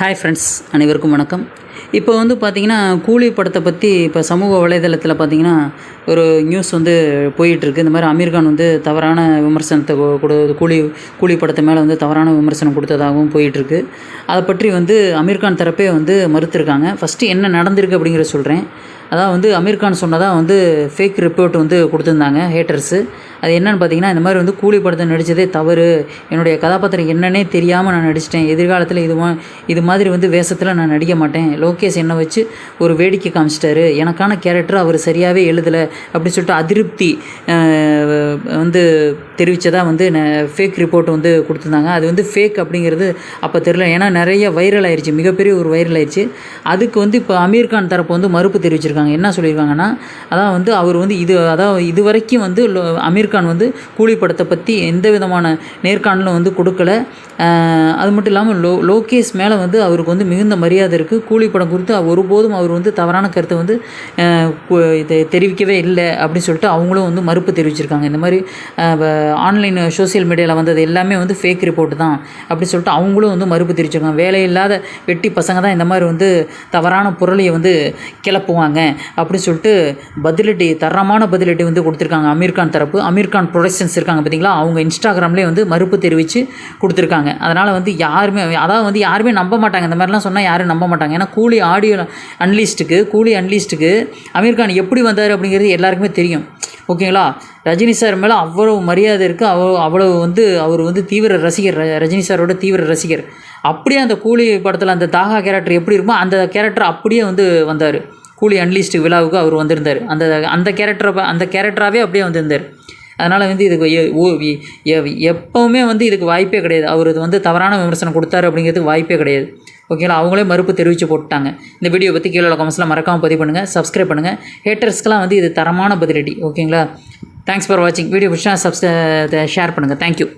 Hi friends அனைவருக்கும் வணக்கம். இப்போ வந்து பார்த்திங்கன்னா கூலி படத்தை பற்றி இப்போ சமூக வலைதளத்தில் பார்த்திங்கன்னா ஒரு நியூஸ் வந்து போயிட்டுருக்கு. இந்த மாதிரி அமீர்கான் வந்து தவறான விமர்சனத்தை கொடு கூலி கூலி படத்தை மேலே வந்து தவறான விமர்சனம் கொடுத்ததாகவும் போயிட்டுருக்கு. அதை பற்றி வந்து அமீர்கான் தரப்பே வந்து மறுத்திருக்காங்க. ஃபஸ்ட்டு என்ன நடந்திருக்கு அப்படிங்கிறத சொல்கிறேன் அதான் வந்து அமீர்கான் சொன்னதாக வந்து ஃபேக் ரிப்போர்ட் வந்து கொடுத்துருந்தாங்க ஹேட்டர்ஸு அது என்னன்னு பார்த்தீங்கன்னா இந்த மாதிரி வந்து கூலி படத்தை நடித்ததே தவறு. என்னுடைய கதாபாத்திரம் என்னன்னே தெரியாமல் நான் நடிச்சிட்டேன். எதிர்காலத்தில் இது இது மாதிரி வந்து வேஷத்தில் நான் நடிக்க மாட்டேன். லோகேஷ் என்னை வச்சு ஒரு வேடிக்கை காமிச்சிட்டாரு. எனக்கான கேரக்டர் அவர் சரியாகவே எழுதலை அப்படின்னு சொல்லிட்டு அதிருப்தி வந்து தெரிவித்ததாக வந்து ஃபேக் ரிப்போர்ட் வந்து கொடுத்துருந்தாங்க. அது வந்து ஃபேக் அப்படிங்கிறது அப்போ தெரில ஏன்னா நிறைய வைரல் ஆயிடுச்சு மிகப்பெரிய ஒரு வைரல் ஆயிடுச்சு அதுக்கு வந்து இப்போ அமீர்கான் தரப்பு வந்து மறுப்பு தெரிவிச்சிருக்காங்க. என்ன சொல்லியிருக்காங்கன்னா அதான் வந்து அவர் வந்து இது அதாவது இது வரைக்கும் வந்து லோ- வந்து கூலி படத்தை பற்றி எந்த விதமான நேர்காணலும் வந்து கொடுக்கல. அது மட்டும் இல்லாமல் லோ லோகேஷ் மேலே வந்து அவருக்கு வந்து மிகுந்த மரியாதை இருக்குது கூலி படம் குறித்து ஒருபோதும் அவர் வந்து தவறான கருத்தை வந்து இதை தெரிவிக்கவே இல்லை அப்படின்னு சொல்லிட்டு அவங்களும் வந்து மறுப்பு தெரிவிச்சிருக்காங்க. இந்த மாதிரி ஆன்லைன் சோஷியல் மீடியாவில் வந்தது எல்லாமே வந்து ஃபேக் ரிப்போர்ட் தான் அப்படின்னு சொல்லிட்டு அவங்களும் வந்து மறுப்பு தெரிவிச்சிருக்காங்க. வேலையில்லாத வெட்டி பசங்க தான் இந்த மாதிரி வந்து தவறான பொருளையை வந்து கிளப்புவாங்க. அப்படின்னு சொல்லிட்டு பதிலடி தரமான பதிலடி வந்து கொடுத்துருக்காங்க. அமீர்கான் தரப்பு அமீர்கான் ப்ரொடக்ஷன்ஸ் இருக்காங்க பார்த்தீங்களா அவங்க இன்ஸ்டாகிராம்லேயே வந்து மறுப்பு தெரிவித்து கொடுத்துருக்காங்க. அதனால் வந்து யாருமே அதாவது வந்து யாருமே நம்ப மாட்டாங்க. இந்த மாதிரிலாம் சொன்னால் யாரும் நம்ப மாட்டாங்க. ஏன்னா கூலி ஆடியோ அன்லிஸ்ட்டுக்கு கூலி அன்லிஸ்ட்டுக்கு அமீர்கான் எப்படி வந்தார் அப்படிங்கிறது எல்லாருக்குமே தெரியும். ஓகேங்களா? ரஜினி சார் மேலே அவ்வளோ மரியாதை இருக்குது அவ்வளோ அவ்வளோ வந்து அவர் வந்து தீவிர ரசிகர். ர- ரஜினி சாரோட தீவிர ரசிகர். அப்படியே அந்த கூலி படத்தில் அந்த தாகா கேரக்டர் எப்படி இருக்குமோ அந்த கேரக்டர் அப்படியே வந்து வந்தார். கூலி அன்லிஸ்ட் விழாவுக்கு அவர் வந்திருந்தார். அந்த அந்த கேரக்டரை அந்த கேரக்டராகவே அப்படியே வந்திருந்தார். அதனால் வந்து இதுக்கு ஓ எப்போவுமே வந்து இதுக்கு வாய்ப்பே கிடையாது. அவர் இது வந்து தவறான விமர்சனம் கொடுத்தாரு அப்படிங்கிறதுக்கு வாய்ப்பே கிடையாது. ஓகேங்களா அவங்களே மறுப்பு தெரிவித்து போட்டாங்க. இந்த வீடியோ பற்றி கீழே கமெண்ட்ஸில் மறக்காமல் பதிவு பண்ணுங்கள் சப்ஸ்கிரைப் பண்ணுங்கள் ஹேட்டர்ஸ்க்கெலாம் வந்து இது தரமான பதிலடி. ஓகேங்களா தேங்க்ஸ் ஃபார் வாட்சிங் வீடியோ பிடிச்சா சப்ஸ் ஷேர் பண்ணுங்கள் தேங்க்யூ